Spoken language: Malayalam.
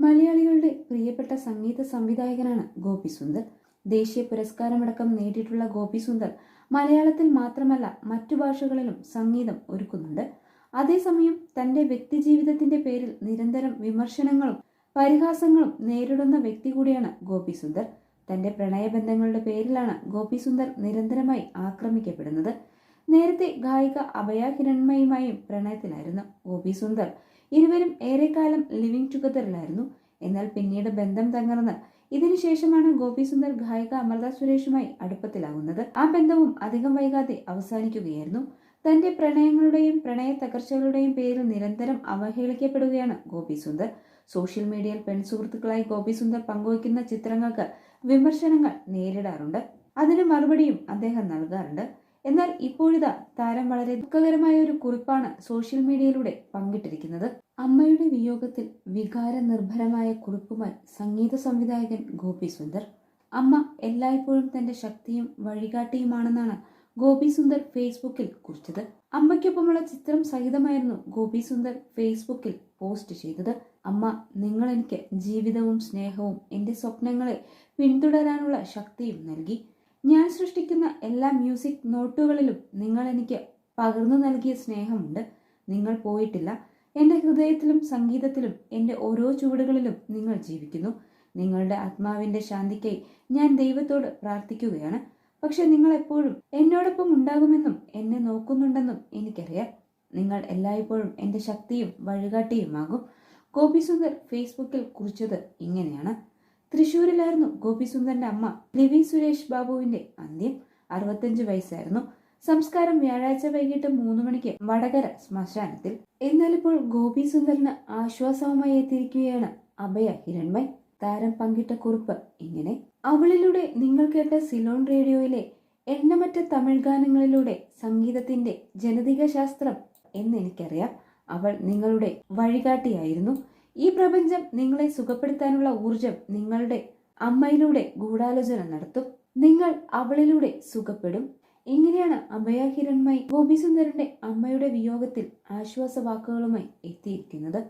മലയാളികളുടെ പ്രിയപ്പെട്ട സംഗീത സംവിധായകനാണ് ഗോപി സുന്ദർ. ദേശീയ പുരസ്കാരമടക്കം നേടിയിട്ടുള്ള ഗോപി സുന്ദർ മലയാളത്തിൽ മാത്രമല്ല മറ്റു ഭാഷകളിലും സംഗീതം ഒരുക്കുന്നുണ്ട്. അതേസമയം തന്റെ വ്യക്തിജീവിതത്തിന്റെ പേരിൽ നിരന്തരം വിമർശനങ്ങളും പരിഹാസങ്ങളും നേരിടുന്ന വ്യക്തി കൂടിയാണ് ഗോപി സുന്ദർ. തന്റെ പ്രണയബന്ധങ്ങളുടെ പേരിലാണ് ഗോപി സുന്ദർ നിരന്തരമായി ആക്രമിക്കപ്പെടുന്നത്. നേരത്തെ ഗായിക അഭയ ഹിരൺമയുമായും പ്രണയത്തിലായിരുന്നു ഗോപി സുന്ദർ. ഇരുവരും ഏറെക്കാലം ലിവിംഗ് ടുഗദറിലായിരുന്നു എന്നാൽ പിന്നീട് ബന്ധം തകർന്ന് ഇതിനുശേഷമാണ് ഗോപിസുന്ദർ ഗായിക അമൃത സുരേഷുമായി അടുപ്പത്തിലാകുന്നത് ആ ബന്ധവും അധികം വൈകാതെ അവസാനിക്കുകയായിരുന്നു. തന്റെ പ്രണയങ്ങളുടെയും പ്രണയ തകർച്ചകളുടെയും പേരിൽ നിരന്തരം അവഹേളിക്കപ്പെടുകയാണ് ഗോപിസുന്ദർ. സോഷ്യൽ മീഡിയയിൽ പെൺസുഹൃത്തുക്കളായി ഗോപിസുന്ദർ പങ്കുവയ്ക്കുന്ന ചിത്രങ്ങൾക്ക് വിമർശനങ്ങൾ നേരിടാറുണ്ട്. അതിന് മറുപടിയും അദ്ദേഹം നൽകാറുണ്ട്. എന്നാൽ ഇപ്പോഴിതാ താരം വളരെ ദുഃഖകരമായ ഒരു കുറിപ്പാണ് സോഷ്യൽ മീഡിയയിലൂടെ പങ്കിട്ടിരിക്കുന്നത്. അമ്മയുടെ വിയോഗത്തിൽ വികാര നിർഭരമായ കുറിപ്പുമായി സംഗീത സംവിധായകൻ ഗോപി സുന്ദർ. അമ്മ എല്ലായ്പ്പോഴും തന്റെ ശക്തിയും വഴികാട്ടിയുമാണെന്നാണ് ഗോപി സുന്ദർ ഫേസ്ബുക്കിൽ കുറിച്ചത്. അമ്മയ്ക്കൊപ്പമുള്ള ചിത്രം സഹിതമായിരുന്നു ഗോപി സുന്ദർ ഫേസ്ബുക്കിൽ പോസ്റ്റ് ചെയ്തത്. അമ്മ നിങ്ങൾ എനിക്ക് ജീവിതവും സ്നേഹവും എന്റെ സ്വപ്നങ്ങളെ പിന്തുടരാനുള്ള ശക്തിയും നൽകി. ഞാൻ സൃഷ്ടിക്കുന്ന എല്ലാ മ്യൂസിക് നോട്ടുകളിലും നിങ്ങൾ എനിക്ക് പകർന്നു നൽകിയ സ്നേഹമുണ്ട്. നിങ്ങൾ പോയിട്ടില്ല. എന്റെ ഹൃദയത്തിലും സംഗീതത്തിലും എന്റെ ഓരോ ചുവടുകളിലും നിങ്ങൾ ജീവിക്കുന്നു. നിങ്ങളുടെ ആത്മാവിന്റെ ശാന്തിക്കായി ഞാൻ ദൈവത്തോട് പ്രാർത്ഥിക്കുകയാണ്. പക്ഷെ നിങ്ങൾ എപ്പോഴും എന്നോടൊപ്പം ഉണ്ടാകുമെന്നും എന്നെ നോക്കുന്നുണ്ടെന്നും എനിക്കറിയാം. നിങ്ങൾ എല്ലായ്പ്പോഴും എന്റെ ശക്തിയും വഴികാട്ടിയുമാകും. ഗോപി സുന്ദർ ഫേസ്ബുക്കിൽ കുറിച്ചത് ഇങ്ങനെയാണ്. തൃശൂരിലായിരുന്നു ഗോപി സുന്ദറിന്റെ അമ്മ ലിവി സുരേഷ് ബാബുവിന്റെ അന്ത്യം. അറുപത്തഞ്ച് വയസ്സായിരുന്നു. സംസ്കാരം വ്യാഴാഴ്ച വൈകിട്ട് മൂന്ന് മണിക്ക് വടകര ശ്മശാനത്തിൽ. എന്നാലിപ്പോൾ ഗോപി സുന്ദറിന് ആശ്വാസവുമായി എത്തിയിരിക്കുകയാണ് അഭയ ഹിരൺമയ് താരം പങ്കിട്ട കുറിപ്പ് ഇങ്ങനെ. അവളിലൂടെ നിങ്ങൾ കേട്ട സിലോൺ റേഡിയോയിലെ എണ്ണമറ്റ തമിഴ് ഗാനങ്ങളിലൂടെ സംഗീതത്തിന്റെ ജനതിക ശാസ്ത്രം എന്നെനിക്കറിയാം. അവൾ നിങ്ങളുടെ വഴികാട്ടിയായിരുന്നു. ഈ പ്രപഞ്ചം നിങ്ങളെ സുഖപ്പെടുത്താനുള്ള ഊർജം നിങ്ങളുടെ അമ്മയിലൂടെ ഗൂഢാലോചന നടത്തും. നിങ്ങൾ അവളിലൂടെ സുഖപ്പെടും. ഇങ്ങനെയാണ് അഭയ ഗോപിസുന്ദരന്റെ അമ്മയുടെ വിയോഗത്തിൽ ആശ്വാസ വാക്കുകളുമായി എത്തിയിരിക്കുന്നത്.